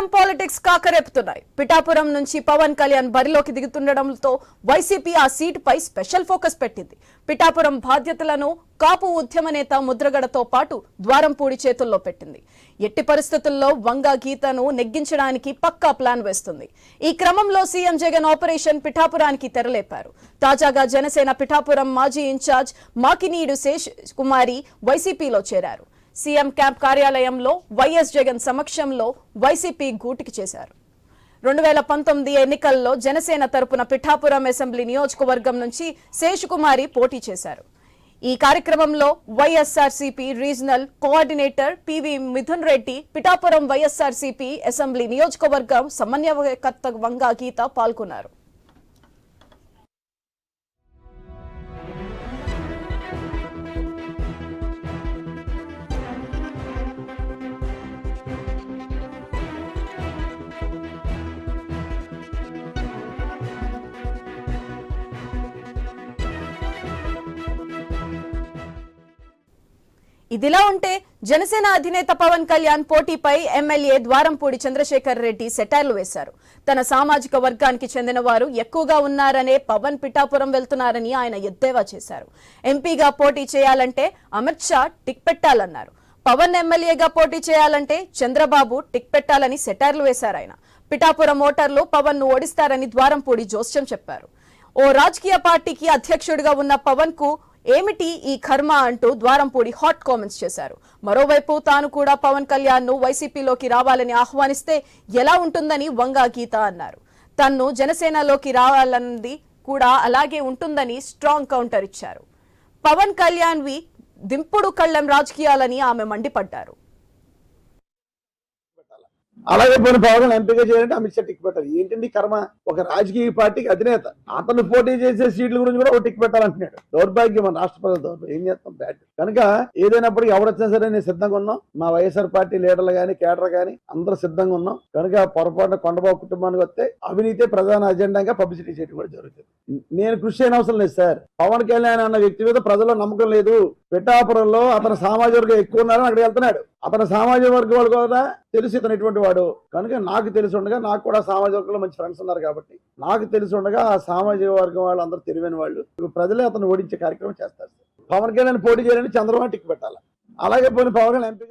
Pithapuram politics కాకరేపుతున్నాయి. Pithapuram నుంచి పవన్ కళ్యాణ్ బరిలోకి దిగుతుండడంతో YCP ఆ సీటుపై స్పెషల్ ఫోకస్ పెట్టింది. పిఠాపురం బాధ్యతలను కాపు ఉద్యమ నేత ముద్రగడతో పాటు ద్వారంపూడి చేతుల్లో పెట్టింది. ఎట్టి పరిస్థితుల్లో వంగ గీతను నెగ్గించడానికి పక్కా ప్లాన్ వేస్తుంది. ఈ క్రమంలో సీఎం జగన్ ఆపరేషన్ పిఠాపురానికి తెరలేపారు. తాజాగా జనసేన పిఠాపురం మాజీ ఇన్ఛార్జ్ మాకినీడు శేష్ కుమారి వైసీపీలో చేరారు. సీఎం క్యాంప్ కార్యాలయంలో వైఎస్ జగన్ సమక్షంలో వైసీపీ గూటికి చేశారు. రెండు వేల పంతొమ్మిది ఎన్నికల్లో జనసేన తరపున పిఠాపురం అసెంబ్లీ నియోజకవర్గం నుంచి శేషకుమారి పోటీ చేశారు. ఈ కార్యక్రమంలో YSRCP regional coordinator PV Mithun Reddy Pithapuram YSRCP assembly నియోజకవర్గం సమన్వయకర్త వంగా గీత పాల్గొన్నారు. ఇదిలా ఉంటే జనసేన అధినేత పవన్ కళ్యాణ్ పోటీపై ఎమ్మెల్యే ద్వారంపూడి చంద్రశేఖర్ రెడ్డి సెటైర్లు వేశారు. తన సామాజిక వర్గానికి చెందిన వారు ఎక్కువగా ఉన్నారనే పవన్ పిఠాపురం వెళ్తున్నారని ఆయన ఎద్దేవా చేశారు. ఎంపీగా పోటీ చేయాలంటే అమిత్ షా టిక్ పెట్టాలన్నారు. పవన్ ఎమ్మెల్యేగా పోటీ చేయాలంటే చంద్రబాబు టిక్ పెట్టాలని సెటైర్లు వేశారు ఆయన. పిఠాపురం ఓటర్లు పవన్ను ఓడిస్తారని ద్వారంపూడి జోస్యం చెప్పారు. ఓ రాజకీయ పార్టీకి అధ్యక్షుడిగా ఉన్న పవన్కు ఏమిటి ఈ కర్మ అంటూ ద్వారంపూడి హాట్ కామెంట్స్ చేశారు. మరోవైపు తాను కూడా పవన్ కళ్యాణ్ను వైసీపీలోకి రావాలని ఆహ్వానిస్తే ఎలా ఉంటుందని వంగా గీత అన్నారు. తన్ను జనసేనలోకి రావాలన్నది కూడా అలాగే ఉంటుందని స్ట్రాంగ్ కౌంటర్ ఇచ్చారు. పవన్ కళ్యాణ్ వి దింపుడు కళ్ళం రాజకీయాలని ఆమె మండిపడ్డారు. అలాగే పోయిన పవన్ ఎంపీగా చేయాలంటే అమిత్ షా టిక్ పెట్టాలి. ఏంటండి కర్మ? ఒక రాజకీయ పార్టీకి అధినేత అతను పోటీ చేసే సీట్ల గురించి కూడా ఒక టిక్ పెట్టాలంటున్నాడు. దౌర్భాగ్యం మన రాష్ట్ర ప్రజల దౌర్భాగ్యం. ఏం చేస్తాం? బ్యాట్ కనుక ఏదైనప్పుడు ఎవరొచ్చినా సరే నేను సిద్ధంగా ఉన్నాం. మా వైఎస్ఆర్ పార్టీ లీడర్లు కానీ కేడర్ కానీ అందరూ సిద్ధంగా ఉన్నాం. కనుక పొరపాటున కొండబాబు కుటుంబానికి వస్తే అవినీతి ప్రధాన అజెండాగా పబ్లిసిటీ చేయడం కూడా జరుగుతుంది. నేను కృషి అయిన అవసరం లేదు సార్. పవన్ కళ్యాణ్ అన్న వ్యక్తి మీద ప్రజల్లో నమ్మకం లేదు. పిఠాపురంలో అతని సామాజిక వర్గం ఎక్కువ ఉన్నారని అక్కడికి వెళ్తున్నాడు. అతని సామాజిక వర్గం వాళ్ళు కూడా తెలిసి ఇతను ఎటువంటి వాడు. కనుక నాకు తెలిసి ఉండగా నాకు కూడా సామాజిక వర్గంలో మంచి ఫ్రెండ్స్ ఉన్నారు కాబట్టి. నాకు తెలిసి ఉండగా ఆ సామాజిక వర్గం వాళ్ళు అందరూ తెలివైన వాళ్ళు. ప్రజలే అతను ఓడించే కార్యక్రమం చేస్తారు పవన్ కళ్యాణ్ పోటీ చేయాలని చంద్రబాబు టిక్ పెట్టాలి. అలాగే పోయిన పవన్ కళ్యాణ్ ఎంపీ